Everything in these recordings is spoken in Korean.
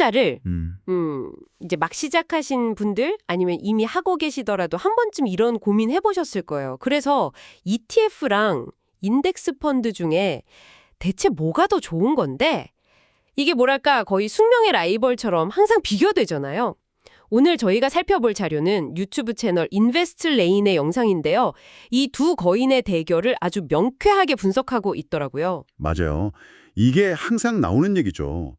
투자를 음. 음, 이제 막 시작하신 분들 아니면 이미 하고 계시더라도 한 번쯤 이런 고민 해보셨을 거예요. 그래서 ETF랑 인덱스 펀드 중에 대체 뭐가 더 좋은 건데 이게 뭐랄까 거의 숙명의 라이벌처럼 항상 비교되잖아요. 오늘 저희가 살펴볼 자료는 유튜브 채널 인베스트 레인의 영상인데요. 이 두 거인의 대결을 아주 명쾌하게 분석하고 있더라고요. 맞아요. 이게 항상 나오는 얘기죠.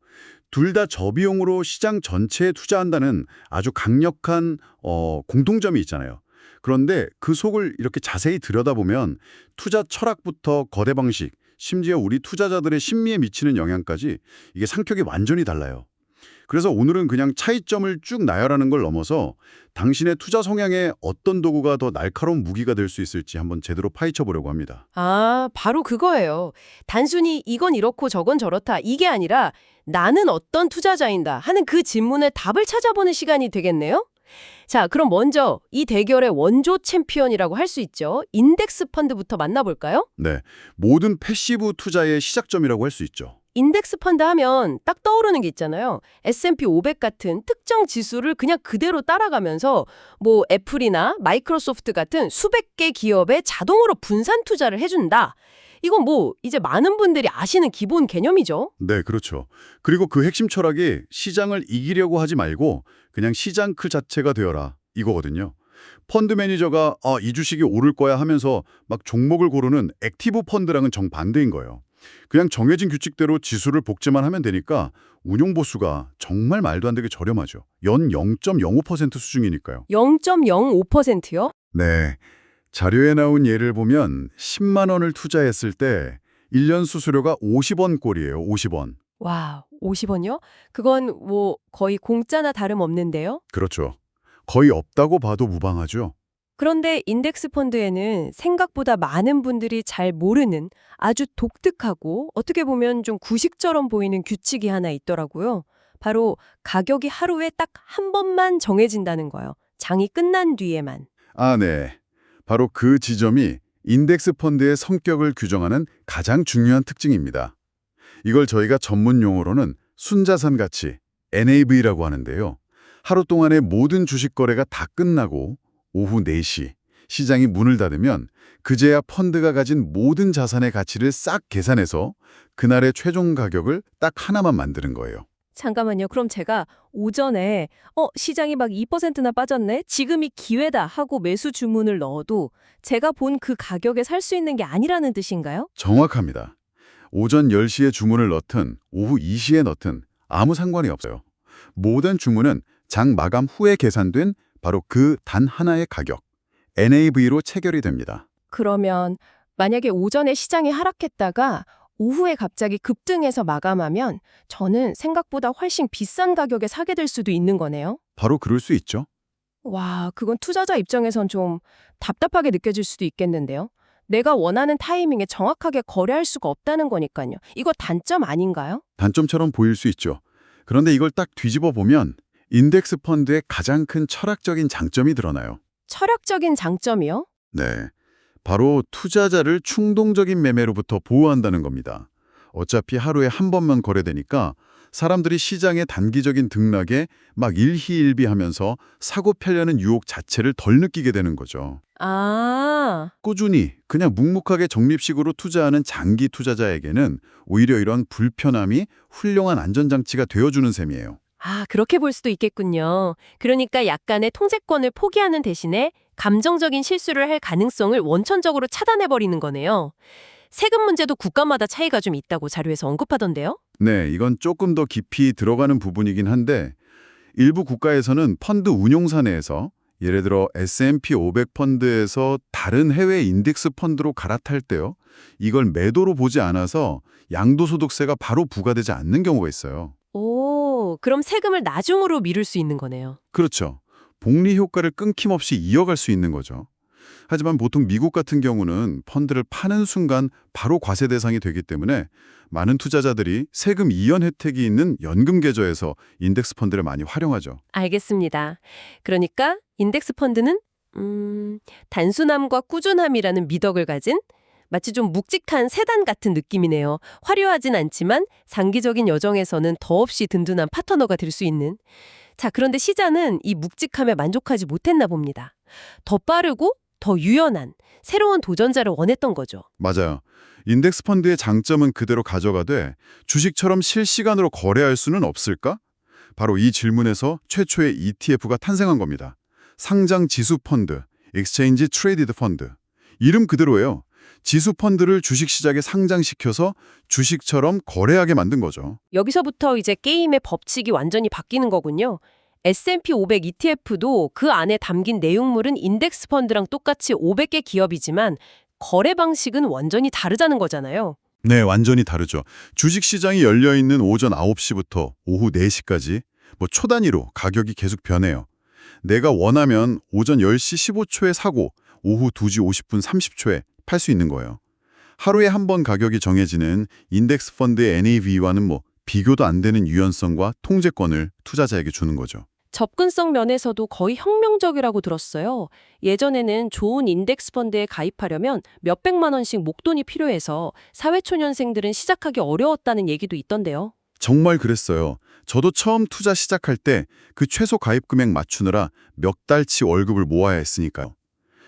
둘 다 저비용으로 시장 전체에 투자한다는 아주 강력한 어, 공통점이 있잖아요. 그런데 그 속을 이렇게 자세히 들여다보면 투자 철학부터 거래 방식, 심지어 우리 투자자들의 심리에 미치는 영향까지 이게 상격이 완전히 달라요. 그래서 오늘은 그냥 차이점을 쭉 나열하는 걸 넘어서 당신의 투자 성향에 어떤 도구가 더 날카로운 무기가 될 수 있을지 한번 제대로 파헤쳐 보려고 합니다. 아, 바로 그거예요. 단순히 이건 이렇고 저건 저렇다 이게 아니라 나는 어떤 투자자인다 하는 그 질문에 답을 찾아보는 시간이 되겠네요. 자, 그럼 먼저 이 대결의 원조 챔피언이라고 할 수 있죠. 인덱스 펀드부터 만나볼까요? 네, 모든 패시브 투자의 시작점이라고 할 수 있죠. 인덱스 펀드 하면 딱 떠오르는 게 있잖아요. S&P 500 같은 특정 지수를 그냥 그대로 따라가면서 뭐 애플이나 마이크로소프트 같은 수백 개 기업에 자동으로 분산 투자를 해준다. 이건 뭐 이제 많은 분들이 아시는 기본 개념이죠. 네, 그렇죠. 그리고 그 핵심 철학이 시장을 이기려고 하지 말고 그냥 시장 그 자체가 되어라 이거거든요. 펀드 매니저가 아, 이 주식이 오를 거야 하면서 막 종목을 고르는 액티브 펀드랑은 정반대인 거예요. 그냥 정해진 규칙대로 지수를 복제만 하면 되니까 운용 보수가 정말 말도 안 되게 저렴하죠. 연 0.05% 수준이니까요. 0.05%요? 네. 자료에 나온 예를 보면 10만 원을 투자했을 때 1년 수수료가 50원 꼴이에요. 50원. 와, 50원이요? 그건 뭐 거의 공짜나 다름없는데요? 그렇죠. 거의 없다고 봐도 무방하죠. 그런데 인덱스 펀드에는 생각보다 많은 분들이 잘 모르는 아주 독특하고 어떻게 보면 좀 구식처럼 보이는 규칙이 하나 있더라고요. 바로 가격이 하루에 딱 한 번만 정해진다는 거예요. 장이 끝난 뒤에만. 아, 네. 바로 그 지점이 인덱스 펀드의 성격을 규정하는 가장 중요한 특징입니다. 이걸 저희가 전문 용어로는 순자산 가치, NAV라고 하는데요. 하루 동안의 모든 주식 거래가 다 끝나고 오후 4시 시장이 문을 닫으면 그제야 펀드가 가진 모든 자산의 가치를 싹 계산해서 그날의 최종 가격을 딱 하나만 만드는 거예요. 잠깐만요. 그럼 제가 오전에 어 시장이 막 2%나 빠졌네. 지금이 기회다 하고 매수 주문을 넣어도 제가 본 그 가격에 살 수 있는 게 아니라는 뜻인가요? 정확합니다. 오전 10시에 주문을 넣든 오후 2시에 넣든 아무 상관이 없어요. 모든 주문은 장 마감 후에 계산된 바로 그 단 하나의 가격, NAV로 체결이 됩니다. 그러면 만약에 오전에 시장이 하락했다가 오후에 갑자기 급등해서 마감하면 저는 생각보다 훨씬 비싼 가격에 사게 될 수도 있는 거네요. 바로 그럴 수 있죠. 와, 그건 투자자 입장에선 좀 답답하게 느껴질 수도 있겠는데요. 내가 원하는 타이밍에 정확하게 거래할 수가 없다는 거니까요. 이거 단점 아닌가요? 단점처럼 보일 수 있죠. 그런데 이걸 딱 뒤집어 보면 인덱스 펀드의 가장 큰 철학적인 장점이 드러나요. 철학적인 장점이요? 네. 바로 투자자를 충동적인 매매로부터 보호한다는 겁니다. 어차피 하루에 한 번만 거래되니까 사람들이 시장의 단기적인 등락에 막 일희일비하면서 사고 팔려는 유혹 자체를 덜 느끼게 되는 거죠. 아, 꾸준히 그냥 묵묵하게 적립식으로 투자하는 장기 투자자에게는 오히려 이런 불편함이 훌륭한 안전장치가 되어주는 셈이에요. 아, 그렇게 볼 수도 있겠군요. 그러니까 약간의 통제권을 포기하는 대신에 감정적인 실수를 할 가능성을 원천적으로 차단해버리는 거네요. 세금 문제도 국가마다 차이가 좀 있다고 자료에서 언급하던데요? 네, 이건 조금 더 깊이 들어가는 부분이긴 한데 일부 국가에서는 펀드 운용사 내에서 예를 들어 S&P 500 펀드에서 다른 해외 인덱스 펀드로 갈아탈 때요. 이걸 매도로 보지 않아서 양도소득세가 바로 부과되지 않는 경우가 있어요. 오, 그럼 세금을 나중으로 미룰 수 있는 거네요. 그렇죠. 복리 효과를 끊김없이 이어갈 수 있는 거죠. 하지만 보통 미국 같은 경우는 펀드를 파는 순간 바로 과세 대상이 되기 때문에 많은 투자자들이 세금 이연 혜택이 있는 연금 계좌에서 인덱스 펀드를 많이 활용하죠. 알겠습니다. 그러니까 인덱스 펀드는 음, 단순함과 꾸준함이라는 미덕을 가진 마치 좀 묵직한 세단 같은 느낌이네요. 화려하진 않지만 장기적인 여정에서는 더없이 든든한 파트너가 될 수 있는. 자, 그런데 시장은 이 묵직함에 만족하지 못했나 봅니다. 더 빠르고 더 유연한 새로운 도전자를 원했던 거죠. 맞아요. 인덱스 펀드의 장점은 그대로 가져가되 주식처럼 실시간으로 거래할 수는 없을까? 바로 이 질문에서 최초의 ETF가 탄생한 겁니다. 상장 지수 펀드, Exchange Traded Fund. 이름 그대로예요. 지수 펀드를 주식 시장에 상장시켜서 주식처럼 거래하게 만든 거죠. 여기서부터 이제 게임의 법칙이 완전히 바뀌는 거군요. S&P 500 ETF도 그 안에 담긴 내용물은 인덱스 펀드랑 똑같이 500개 기업이지만 거래 방식은 완전히 다르다는 거잖아요. 네, 완전히 다르죠. 주식 시장이 열려 있는 오전 9시부터 오후 4시까지 뭐 초단위로 가격이 계속 변해요. 내가 원하면 오전 10시 15초에 사고 오후 2시 50분 30초에 팔 수 있는 거예요. 하루에 한 번 가격이 정해지는 인덱스 펀드의 NAV와는 뭐 비교도 안 되는 유연성과 통제권을 투자자에게 주는 거죠. 접근성 면에서도 거의 혁명적이라고 들었어요. 예전에는 좋은 인덱스 펀드에 가입하려면 몇백만 원씩 목돈이 필요해서 사회초년생들은 시작하기 어려웠다는 얘기도 있던데요. 정말 그랬어요. 저도 처음 투자 시작할 때 그 최소 가입 금액 맞추느라 몇 달치 월급을 모아야 했으니까요.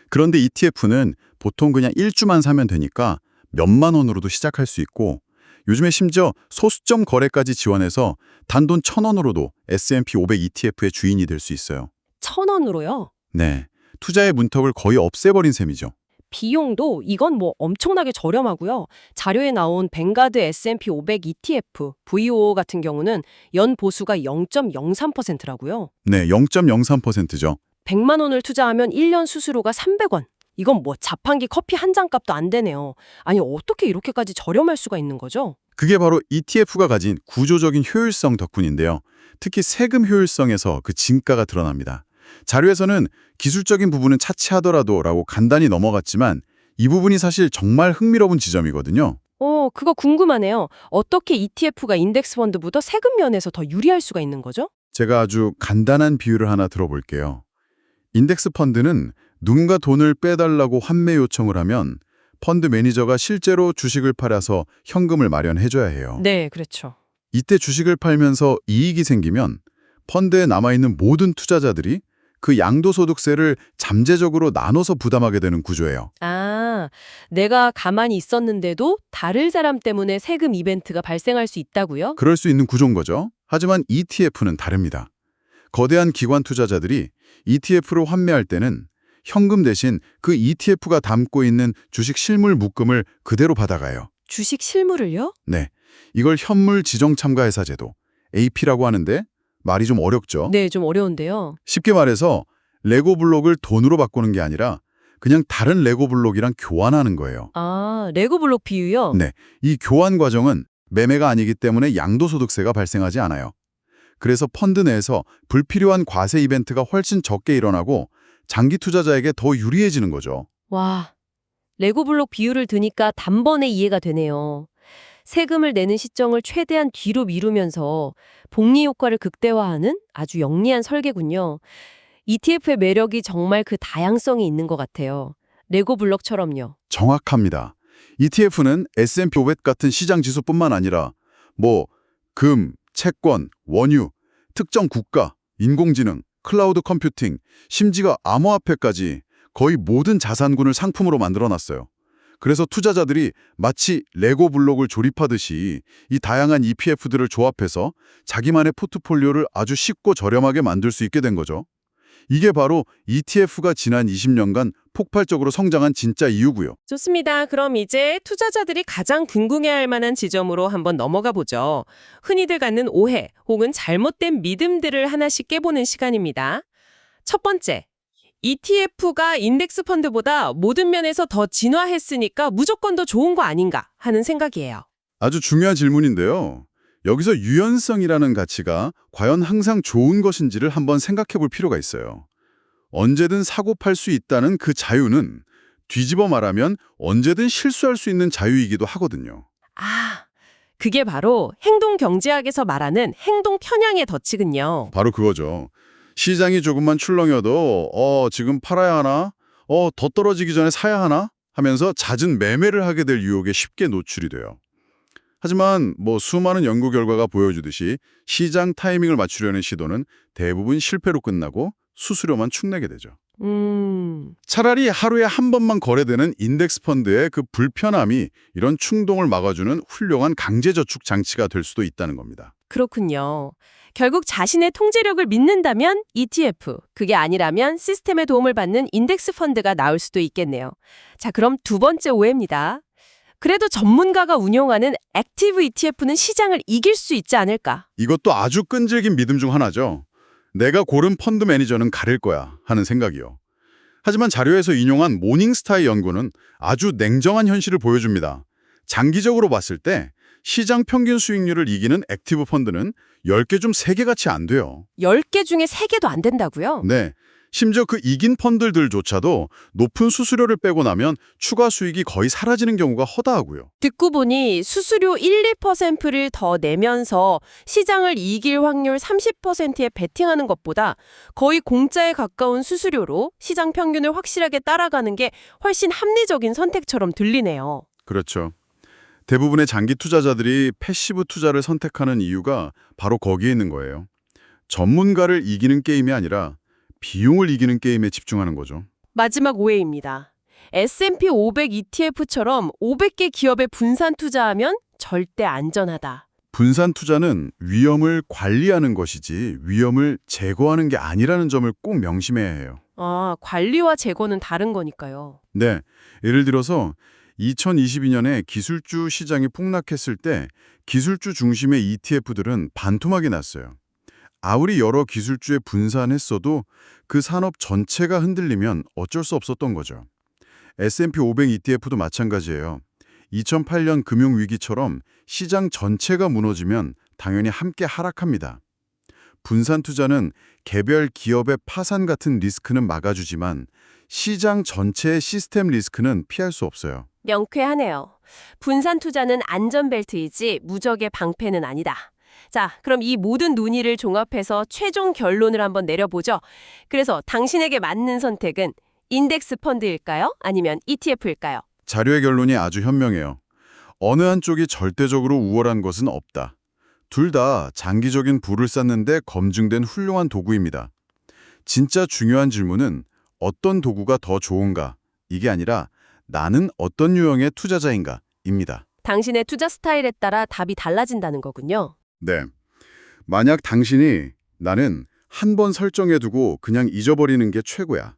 그런데 ETF는 보통 그냥 1주만 사면 되니까 몇만 원으로도 시작할 수 있고 요즘에 심지어 소수점 거래까지 지원해서 단돈 1000원으로도 S&P 500 ETF의 주인이 될 수 있어요. 천 원으로요. 네, 투자의 문턱을 거의 없애버린 셈이죠. 비용도 이건 뭐 엄청나게 저렴하고요. 자료에 나온 뱅가드 S&P 500 ETF, VOO 같은 경우는 연 보수가 0.03%라고요. 네, 0.03%죠. 100만 원을 투자하면 1년 수수료가 300원. 이건 뭐 자판기 커피 한 잔 값도 안 되네요. 아니 어떻게 이렇게까지 저렴할 수가 있는 거죠? 그게 바로 ETF가 가진 구조적인 효율성 덕분인데요. 특히 세금 효율성에서 그 진가가 드러납니다. 자료에서는 기술적인 부분은 차치하더라도 라고 간단히 넘어갔지만 이 부분이 사실 정말 흥미로운 지점이거든요. 어, 그거 궁금하네요. 어떻게 ETF가 인덱스 펀드보다 세금 면에서 더 유리할 수가 있는 거죠? 제가 아주 간단한 비유를 하나 들어볼게요. 인덱스 펀드는 누군가 돈을 빼달라고 환매 요청을 하면 펀드 매니저가 실제로 주식을 팔아서 현금을 마련해줘야 해요. 네, 그렇죠. 이때 주식을 팔면서 이익이 생기면 펀드에 남아있는 모든 투자자들이 그 양도소득세를 잠재적으로 나눠서 부담하게 되는 구조예요. 아, 내가 가만히 있었는데도 다른 사람 때문에 세금 이벤트가 발생할 수 있다고요? 그럴 수 있는 구조인 거죠. 하지만 ETF는 다릅니다. 거대한 기관 투자자들이 ETF로 환매할 때는 현금 대신 그 ETF가 담고 있는 주식 실물 묶음을 그대로 받아가요. 주식 실물을요? 네, 이걸 현물 지정 참가 회사 제도, AP라고 하는데 말이 좀 어렵죠. 네, 좀 어려운데요. 쉽게 말해서 레고 블록을 돈으로 바꾸는 게 아니라 그냥 다른 레고 블록이랑 교환하는 거예요. 아, 레고 블록 비유요? 네, 이 교환 과정은 매매가 아니기 때문에 양도소득세가 발생하지 않아요. 그래서 펀드 내에서 불필요한 과세 이벤트가 훨씬 적게 일어나고 장기 투자자에게 더 유리해지는 거죠. 와, 레고 블록 비유를 드니까 단번에 이해가 되네요. 세금을 내는 시점을 최대한 뒤로 미루면서 복리 효과를 극대화하는 아주 영리한 설계군요. ETF의 매력이 정말 그 다양성이 있는 것 같아요. 레고 블록처럼요. 정확합니다. ETF는 S&P 500 같은 시장 지수뿐만 아니라 뭐 금, 채권, 원유, 특정 국가, 인공지능, 클라우드 컴퓨팅, 심지어 암호화폐까지 거의 모든 자산군을 상품으로 만들어놨어요. 그래서 투자자들이 마치 레고 블록을 조립하듯이 이 다양한 ETF들을 조합해서 자기만의 포트폴리오를 아주 쉽고 저렴하게 만들 수 있게 된 거죠. 이게 바로 ETF가 지난 20년간 폭발적으로 성장한 진짜 이유고요. 좋습니다. 그럼 이제 투자자들이 가장 궁금해할 만한 지점으로 한번 넘어가 보죠. 흔히들 갖는 오해 혹은 잘못된 믿음들을 하나씩 깨보는 시간입니다. 첫 번째, ETF가 인덱스 펀드보다 모든 면에서 더 진화했으니까 무조건 더 좋은 거 아닌가 하는 생각이에요. 아주 중요한 질문인데요. 여기서 유연성이라는 가치가 과연 항상 좋은 것인지를 한번 생각해 볼 필요가 있어요. 언제든 사고 팔 수 있다는 그 자유는 뒤집어 말하면 언제든 실수할 수 있는 자유이기도 하거든요. 아, 그게 바로 행동 경제학에서 말하는 행동 편향의 덫이군요. 바로 그거죠. 시장이 조금만 출렁여도 어, 지금 팔아야 하나? 어, 더 떨어지기 전에 사야 하나? 하면서 잦은 매매를 하게 될 유혹에 쉽게 노출이 돼요. 하지만 뭐 수많은 연구 결과가 보여주듯이 시장 타이밍을 맞추려는 시도는 대부분 실패로 끝나고 수수료만 축내게 되죠. 음, 차라리 하루에 한 번만 거래되는 인덱스 펀드의 그 불편함이 이런 충동을 막아주는 훌륭한 강제저축 장치가 될 수도 있다는 겁니다. 그렇군요. 결국 자신의 통제력을 믿는다면 ETF, 그게 아니라면 시스템의 도움을 받는 인덱스 펀드가 나올 수도 있겠네요. 자, 그럼 두 번째 오해입니다. 그래도 전문가가 운용하는 액티브 ETF는 시장을 이길 수 있지 않을까? 이것도 아주 끈질긴 믿음 중 하나죠. 내가 고른 펀드 매니저는 가릴 거야 하는 생각이요. 하지만 자료에서 인용한 모닝스타의 연구는 아주 냉정한 현실을 보여줍니다. 장기적으로 봤을 때 시장 평균 수익률을 이기는 액티브 펀드는 10개 중 3개 같이 안 돼요. 10개 중에 3개도 안 된다고요? 네. 심지어 그 이긴 펀드들조차도 높은 수수료를 빼고 나면 추가 수익이 거의 사라지는 경우가 허다하고요. 듣고 보니 수수료 1, 2%를 더 내면서 시장을 이길 확률 30%에 베팅하는 것보다 거의 공짜에 가까운 수수료로 시장 평균을 확실하게 따라가는 게 훨씬 합리적인 선택처럼 들리네요. 그렇죠. 대부분의 장기 투자자들이 패시브 투자를 선택하는 이유가 바로 거기에 있는 거예요. 전문가를 이기는 게임이 아니라 비용을 이기는 게임에 집중하는 거죠. 마지막 오해입니다. S&P 500 ETF처럼 500개 기업에 분산 투자하면 절대 안전하다. 분산 투자는 위험을 관리하는 것이지 위험을 제거하는 게 아니라는 점을 꼭 명심해야 해요. 아, 관리와 제거는 다른 거니까요. 네. 예를 들어서 2022년에 기술주 시장이 폭락했을 때 기술주 중심의 ETF들은 반토막이 났어요. 아무리 여러 기술주에 분산했어도 그 산업 전체가 흔들리면 어쩔 수 없었던 거죠. S&P 500 ETF도 마찬가지예요. 2008년 금융위기처럼 시장 전체가 무너지면 당연히 함께 하락합니다. 분산 투자는 개별 기업의 파산 같은 리스크는 막아주지만 시장 전체의 시스템 리스크는 피할 수 없어요. 명쾌하네요. 분산 투자는 안전벨트이지 무적의 방패는 아니다. 자, 그럼 이 모든 논의를 종합해서 최종 결론을 한번 내려보죠. 그래서 당신에게 맞는 선택은 인덱스 펀드일까요? 아니면 ETF일까요? 자료의 결론이 아주 현명해요. 어느 한쪽이 절대적으로 우월한 것은 없다. 둘 다 장기적인 부를 쌓는데 검증된 훌륭한 도구입니다. 진짜 중요한 질문은 어떤 도구가 더 좋은가? 이게 아니라 나는 어떤 유형의 투자자인가? 입니다. 당신의 투자 스타일에 따라 답이 달라진다는 거군요. 네. 만약 당신이 나는 한 번 설정해두고 그냥 잊어버리는 게 최고야.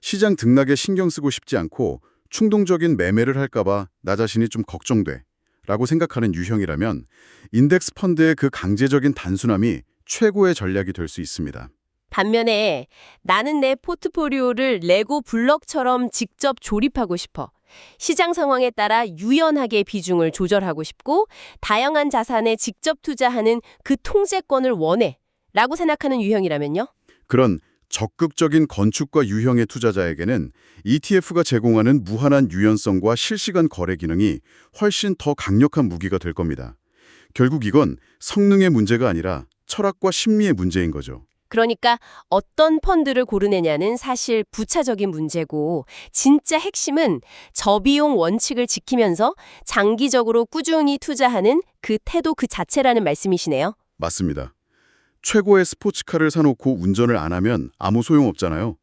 시장 등락에 신경 쓰고 싶지 않고 충동적인 매매를 할까봐 나 자신이 좀 걱정돼. 라고 생각하는 유형이라면 인덱스 펀드의 그 강제적인 단순함이 최고의 전략이 될 수 있습니다. 반면에 나는 내 포트포리오를 레고 블럭처럼 직접 조립하고 싶어. 시장 상황에 따라 유연하게 비중을 조절하고 싶고 다양한 자산에 직접 투자하는 그 통제권을 원해. 라고 생각하는 유형이라면요? 그런 적극적인 건축과 유형의 투자자에게는 ETF가 제공하는 무한한 유연성과 실시간 거래 기능이 훨씬 더 강력한 무기가 될 겁니다. 결국 이건 성능의 문제가 아니라 철학과 심리의 문제인 거죠. 그러니까 어떤 펀드를 고르느냐는 사실 부차적인 문제고 진짜 핵심은 저비용 원칙을 지키면서 장기적으로 꾸준히 투자하는 그 태도 그 자체라는 말씀이시네요. 맞습니다. 최고의 스포츠카를 사놓고 운전을 안 하면 아무 소용없잖아요.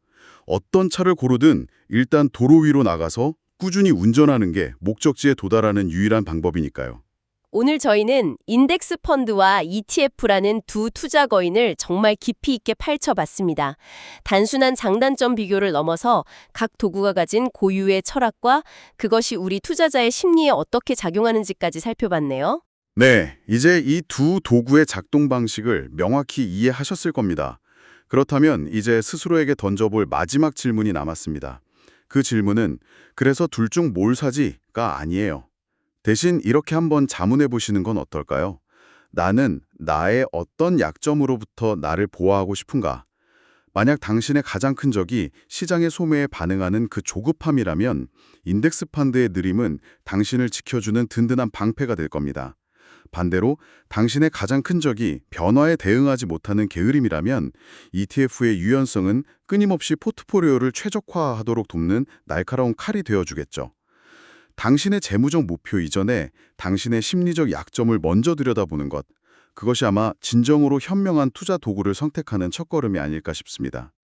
어떤 차를 고르든 일단 도로 위로 나가서 꾸준히 운전하는 게 목적지에 도달하는 유일한 방법이니까요. 오늘 저희는 인덱스 펀드와 ETF라는 두 투자 거인을 정말 깊이 있게 파헤쳐봤습니다. 단순한 장단점 비교를 넘어서 각 도구가 가진 고유의 철학과 그것이 우리 투자자의 심리에 어떻게 작용하는지까지 살펴봤네요. 네, 이제 이 두 도구의 작동 방식을 명확히 이해하셨을 겁니다. 그렇다면 이제 스스로에게 던져볼 마지막 질문이 남았습니다. 그 질문은 그래서 둘 중 뭘 사지가 아니에요. 대신 이렇게 한번 자문해 보시는 건 어떨까요? 나는 나의 어떤 약점으로부터 나를 보호하고 싶은가? 만약 당신의 가장 큰 적이 시장의 소매에 반응하는 그 조급함이라면 인덱스 펀드의 느림은 당신을 지켜주는 든든한 방패가 될 겁니다. 반대로 당신의 가장 큰 적이 변화에 대응하지 못하는 게으름이라면 ETF의 유연성은 끊임없이 포트포리오를 최적화하도록 돕는 날카로운 칼이 되어주겠죠. 당신의 재무적 목표 이전에 당신의 심리적 약점을 먼저 들여다보는 것. 그것이 아마 진정으로 현명한 투자 도구를 선택하는 첫걸음이 아닐까 싶습니다.